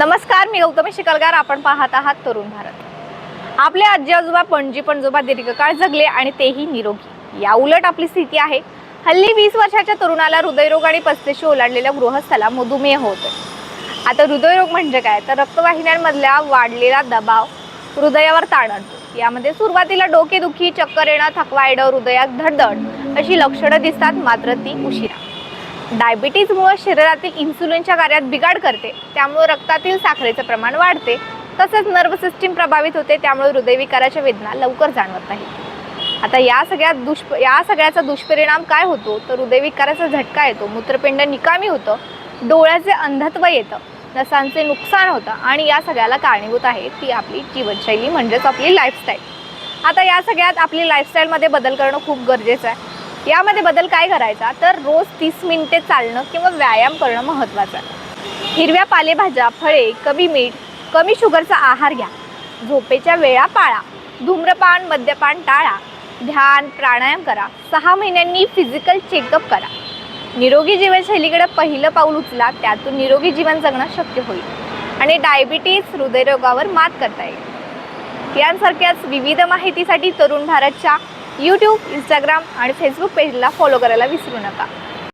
नमस्कार मी गौतमी शिकलगार. आपण पाहत आहात तरुण भारत. आपले आजी आजोबा पणजी पणजोबा दीर्घकाळ जगले आणि तेही निरोगी. या उलट आपली स्थिती आहे हल्ली वीस वर्षाच्या तरुणाला हृदयरोग आणि पस्तीशी ओलांडलेल्या गृहस्थाला मधुमेह होतो आता हृदयरोग म्हणजे काय? तर रक्तवाहिन्यांमधल्या वाढलेला दबाव हृदयावर ताण आणतो यामध्ये सुरुवातीला डोकेदुखी चक्कर येणं थकवा येणं हृदयात धडधड अशी लक्षणं दिसतात मात्र ती उशिरा. डायबिटीजमुळे शरीरातील इन्सुलिनच्या कार्यात बिघाड करते. त्यामुळे रक्तातील साखरेचं प्रमाण वाढते. तसंच नर्व सिस्टीम प्रभावित होते. त्यामुळे हृदयविकाराच्या वेदना लवकर जाणवत नाहीत. आता या सगळ्यात दुष्प या सगळ्याचा दुष्परिणाम काय होतो? तर हृदयविकाराचा झटका येतो. मूत्रपिंड निकामी होतं. डोळ्याचे अंधत्व येतं. नसांचे नुकसान होतं. आणि या सगळ्याला कारणीभूत आहे ती आपली जीवनशैली म्हणजेच आपली लाईफस्टाईल आता या सगळ्यात आपली लाईफस्टाईलमध्ये बदल करणं खूप गरजेचं आहे. यामध्ये बदल काय करायचा? तर रोज तीस मिनिटे चालणं किंवा व्यायाम करणं महत्त्वाचं आहे. हिरव्या पालेभाज्या फळे कमी मीठ कमी शुगरचा आहार घ्या. झोपेच्या वेळा पाळा. धूम्रपान मद्यपान टाळा. ध्यान प्राणायाम करा. सहा महिन्यांनी फिजिकल चेकअप करा. निरोगी जीवनशैलीकडे पहिलं पाऊल उचला त्यातून निरोगी जीवन जगणं शक्य होईल. आणि डायबिटीज हृदयरोगावर मात करता येईल. यांसारख्याच विविध माहितीसाठी तरुण भारतच्या यूट्यूब इंस्टाग्राम आणि फेसबुक पेजला फॉलो करायला विसरू नका.